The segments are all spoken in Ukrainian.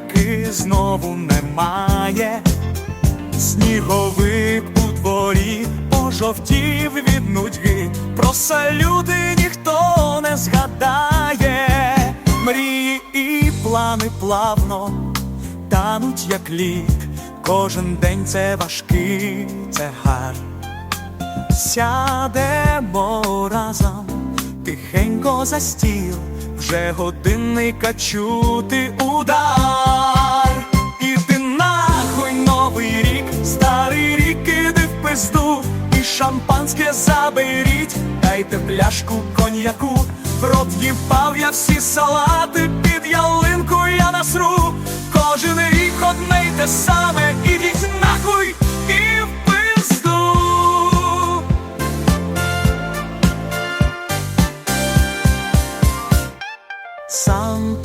електрики знову немає. Сніговик у дворі пожовтів від нудьги, про салюти ніхто не згадає. Мрії і плани плавно тануть, як лід. Кожен день це важкий тягар. Сядемо разом тихенько за стіл, вже годинника чути удар. Іди нахуй новий рік, старий рік іди в пизду, і шампанське заберіть, дайте пляшку коньяку, рот їбав я всі салати, під ялинку я насру, кожен рік одне й те саме, ідіть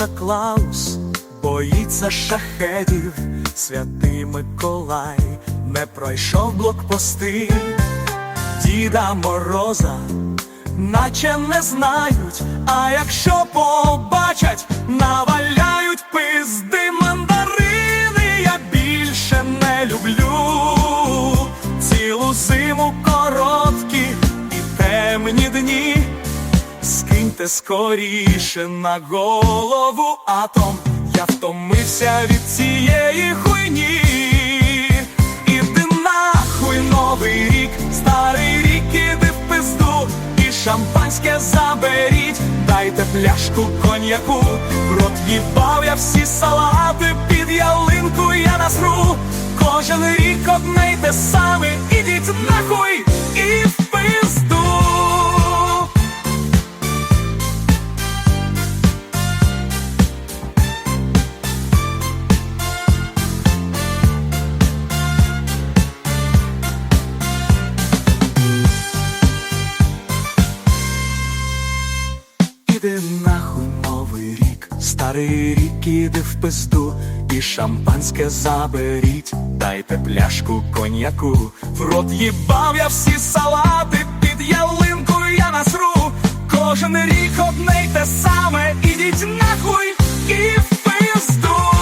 Санта Клаус боїться шахедів, святий Миколай не пройшов блокпости, Діда Мороза, наче не знають, а якщо побачать, наваляють пизди мандарини, я більше не люблю цілу зиму короткі і темні дні. Скиньте скоріше на голову атом, я втомився від цієї хуйні. Іди нахуй новий рік, старий рік іди в пизду, і шампанське заберіть, дайте пляшку коньяку, в рот їбав я всі салати, під ялинку я насру, кожен рік одне й те саме, старий рік іди в пизду, і шампанське заберіть, дайте пляшку коньяку, в рот їбав я всі салати, під ялинку я насру, кожен рік одне й те саме, ідіть нахуй і в пизду.